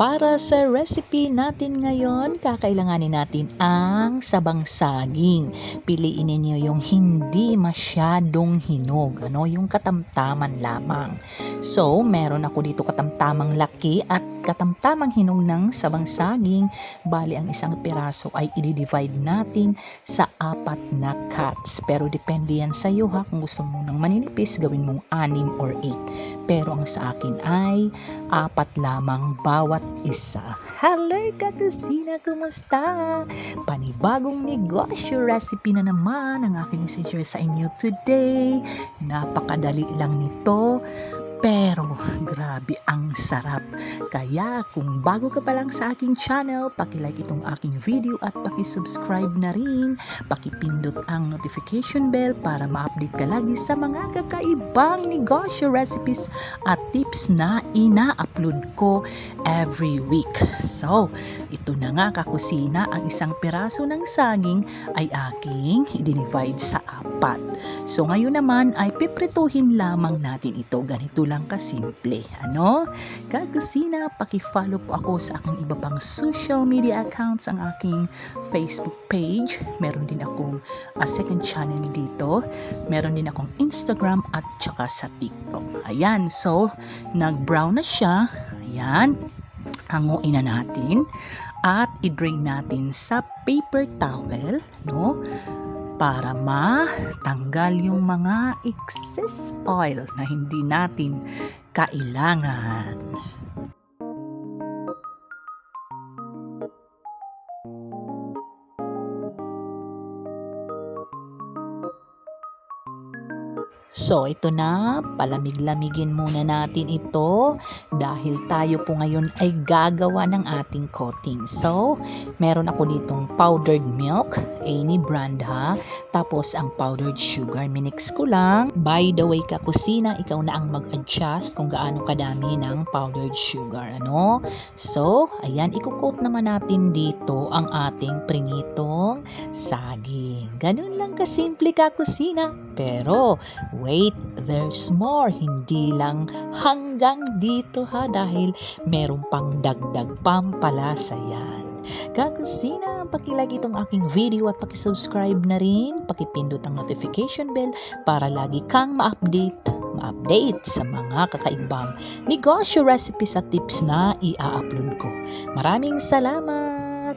Para sa recipe natin ngayon, kakailanganin natin ang sabang saging. Piliin ninyo yung hindi masyadong hinog, ano, yung katamtaman lamang. So, meron ako dito katamtamang laki at katamtamang hinog ng sabang saging. Bali, ang isang piraso ay i-divide natin sa apat na cuts. Pero depende yan sa iyo ha. Kung gusto mo ng maninipis, gawin mong anim or eight. Pero ang sa akin ay apat lamang bawat isa. Hello kakusina, kumusta? Panibagong negosyo recipe na naman ang aking isi-share sa inyo today. Napakadali lang nito. Pero grabe ang sarap. Kaya kung bago ka pa lang sa aking channel, pakilike itong aking video at pakisubscribe na rin. Pakipindot ang notification bell para ma-update ka lagi sa mga kakaibang negosyo recipes at tips na ina-upload ko every week. So, ito na nga kakusina, ang isang piraso ng saging ay aking i-divide sa apat. So ngayon naman ay piprituhin lamang natin ito. Ganito lang kasimple. Ano? Kakusina, paki-follow po ako sa aking iba pang social media accounts, ang aking Facebook page. Meron din akong a second channel dito. Meron din akong Instagram at tsaka sa TikTok. Ayan, so nag-brown na siya. Ayan, hanguin na natin at i-drain natin sa paper towel, no? Para matanggal yung mga excess oil na hindi natin kailangan. So, ito na, palamig-lamigin muna natin ito dahil tayo po ngayon ay gagawa ng ating coating. So, meron ako ditong powdered milk, any brand ha. Tapos, ang powdered sugar, minix ko lang. By the way, kakusina, ikaw na ang mag-adjust kung gaano kadami ng powdered sugar. Ano? So, ayan, ikukoat naman natin dito ang ating prinitong saging. Ganun lang kasimple kakusina. Pero, wait, there's more. Hindi lang hanggang dito ha dahil meron pang dagdag pampalasa yan. Kakusina, pakilike itong aking video at pakisubscribe na rin. Pakipindot ang notification bell para lagi kang ma-update ma-update sa mga kakaibang negosyo recipes at tips na i-upload ko. Maraming salamat!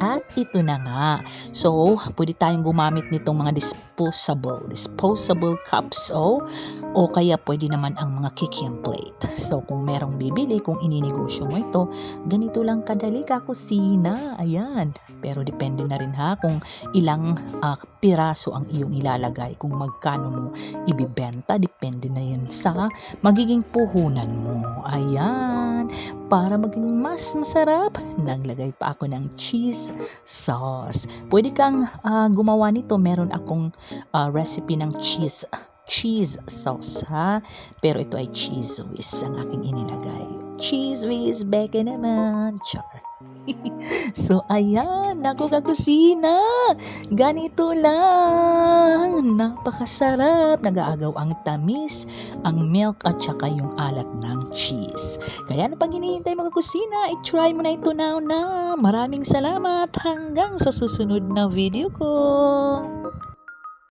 At ito na nga. So, pwede tayong gumamit nitong mga disposable, disposable cups o o kaya pwede naman ang mga kikiam plate. So, kung merong bibili, kung ininegosyo mo ito, ganito lang kadali ka kusina. Ayan. Pero depende na rin ha kung ilang ah, piraso ang iyong ilalagay. Kung magkano mo ibibenta, depende na yan sa magiging puhunan mo. Ayan. Para maging mas masarap, naglagay pa ako ng cheese sauce. Pwede kang ah, gumawa nito. Meron akong ah, recipe ng cheese cheese sauce ha. Pero ito ay cheese whiz ang aking inilagay. Cheese whiz, beke naman. Char. so, ayan, naku kakusina. Ganito lang. Napakasarap. Nag-aagaw ang tamis, ang milk at saka yung alat ng cheese. Kaya na pag hinihintay mga kusina, i-try mo na ito now na. Maraming salamat. Hanggang sa susunod na video ko.